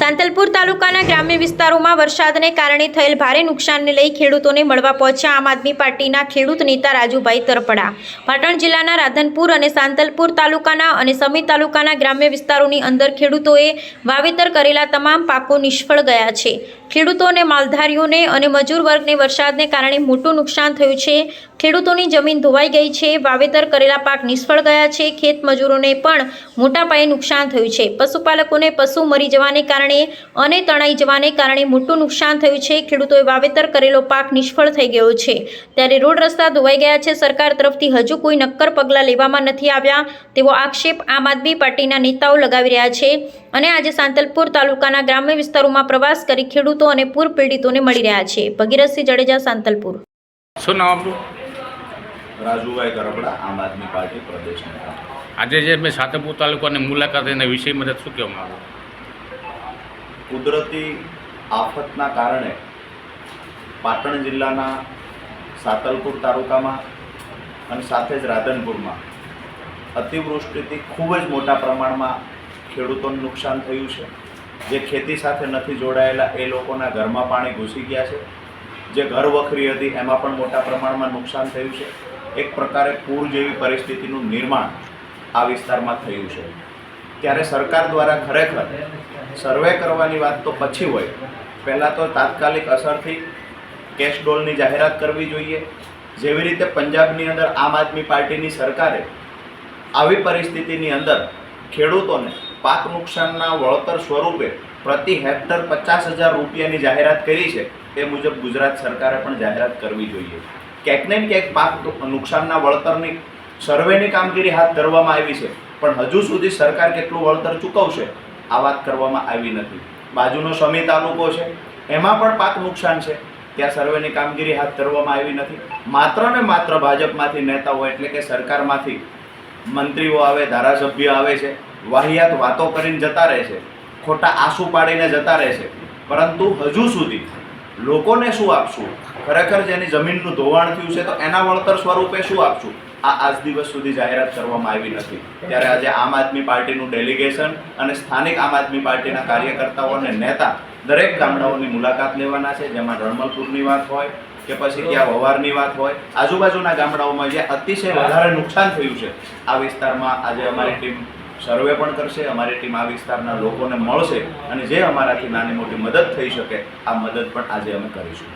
સાંતલપુર તાલુકાના ગ્રામ્ય વિસ્તારોમાં વરસાદને કારણે થયેલ ભારે નુકસાનને લઈ ખેડૂતોને મળવા પહોંચ્યા આમ આદમી પાર્ટીના ખેડૂત નેતા રાજુભાઈ તરપડા. પાટણ જિલ્લાના રાધનપુર અને સાંતલપુર તાલુકાના અને સમી તાલુકાના ગ્રામ્ય વિસ્તારોની અંદર ખેડૂતોએ વાવેતર કરેલા તમામ પાકો નિષ્ફળ ગયા છે. ખેડૂતો અને માલધારીઓને અને મજૂર વર્ગને વરસાદને કારણે મોટું નુકસાન થયું છે. ખેડૂતોની જમીન ધોવાઈ ગઈ છે. વાવેતર કરેલા પાક નિષ્ફળ ગયા છે. ખેત મજૂરોને પણ મોટા પાયે નુકસાન થયું છે. પશુપાલકોને પશુ મરી જવાને કારણે અને તણાઈ જવાને કારણે મોટું નુકસાન થયું છે. ખેડૂતોએ વાવેતર કરેલો પાક નિષ્ફળ થઈ ગયો છે. ત્યારે રોડ રસ્તા ધોવાઈ ગયા છે. સરકાર તરફથી હજુ કોઈ નક્કર પગલાં લેવામાં નથી આવ્યા તેવો આક્ષેપ આમ આદમી પાર્ટીના નેતાઓ લગાવી રહ્યા છે અને આજે સાંતલપુર તાલુકાના ગ્રામ્ય વિસ્તારોમાં પ્રવાસ કરી ખેડૂતો અને પૂર પીડિતોને મળી રહ્યા છે. ભગીરથસિંહ જડેજા સાંતલપુર. શું નામ આપણું રાજુભાઈ ગરબડા આમ આદમી પાર્ટી પ્રદેશ નેતા. આજે જે મેં સાતપુર તાલુકાની મુલાકાત એના વિષયમાં શું કહેવા માંગુ? કુદરતી આફતના કારણે પાટણ જિલ્લાના સાતલપુર તાલુકામાં અને સાથે જ રાધનપુરમાં અતિવૃષ્ટિથી ખૂબ જ મોટા પ્રમાણમાં ખેડૂતોને નુકસાન થયું છે. જે ખેતી સાથે નથી જોડાયેલા એ લોકોના ઘરમાં પાણી ઘૂસી ગયા છે. જે ઘર વખરી હતી એમાં પણ મોટા પ્રમાણમાં નુકસાન થયું છે. એક પ્રકારે પૂર જેવી પરિસ્થિતિનું નિર્માણ આ વિસ્તારમાં થયું છે. ત્યારે સરકાર દ્વારા ખરેખર સર્વે કરવાની વાત તો પછી હોય. પહેલાં તો તાત્કાલિક અસરથી કેશ ડોલની જાહેરાત કરવી જોઈએ. જેવી રીતે પંજાબની અંદર આમ આદમી પાર્ટીની સરકારે આવી પરિસ્થિતિની અંદર ખેડૂતોને પાક નુકસાનના વળતર સ્વરૂપે પ્રતિ હેક્ટર પચાસ હજાર રૂપિયાની જાહેરાત કરી છે, તે મુજબ ગુજરાત સરકારે પણ જાહેરાત કરવી જોઈએ. ક્યાંક ને ક્યાંક પાક નુકસાનના વળતરની સર્વેની કામગીરી હાથ ધરવામાં આવી છે. પણ હજુ સુધી સરકાર કેટલું વળતર ચૂકવશે, આ વાત કરવામાં આવી નથી. બાજુનો સમી તાલુકો છે, એમાં પણ પાક નુકસાન છે. ત્યાં સર્વેની કામગીરી હાથ ધરવામાં આવી નથી. માત્ર ને માત્ર ભાજપમાંથી નેતાઓ એટલે કે સરકારમાંથી મંત્રીઓ આવે, ધારાસભ્ય આવે છે, વાહિયાત વાતો કરીને જતા રહે છે, ખોટા આંસુ પાડીને જતા રહે છે. પરંતુ હજુ સુધી લોકોને શું આપશું? ખરેખર જેની જમીનનું ધોવાણ થયું છે, તો એના વળતર સ્વરૂપે શું આપશું? આ આજ દિવસ સુધી જાહેરાત કરવામાં આવી નથી. ત્યારે આજે આમ આદમી પાર્ટીનું ડેલિગેશન અને સ્થાનિક આમ આદમી પાર્ટીના કાર્યકર્તાઓ અને નેતા દરેક ગામડાઓની મુલાકાત લેવાના છે. જેમાં રણમલપુરની વાત હોય કે પછી ત્યાં વવારની વાત હોય. આજુબાજુના ગામડાઓમાં જ્યાં અતિશય વધારે નુકસાન થયું છે, આ વિસ્તારમાં આજે અમારી ટીમ સર્વે પણ કરશે. અમારી ટીમ આ વિસ્તારના લોકોને મળશે અને જે અમારાથી નાની મોટી મદદ થઈ શકે, આ મદદ પણ આજે અમે કરીશું.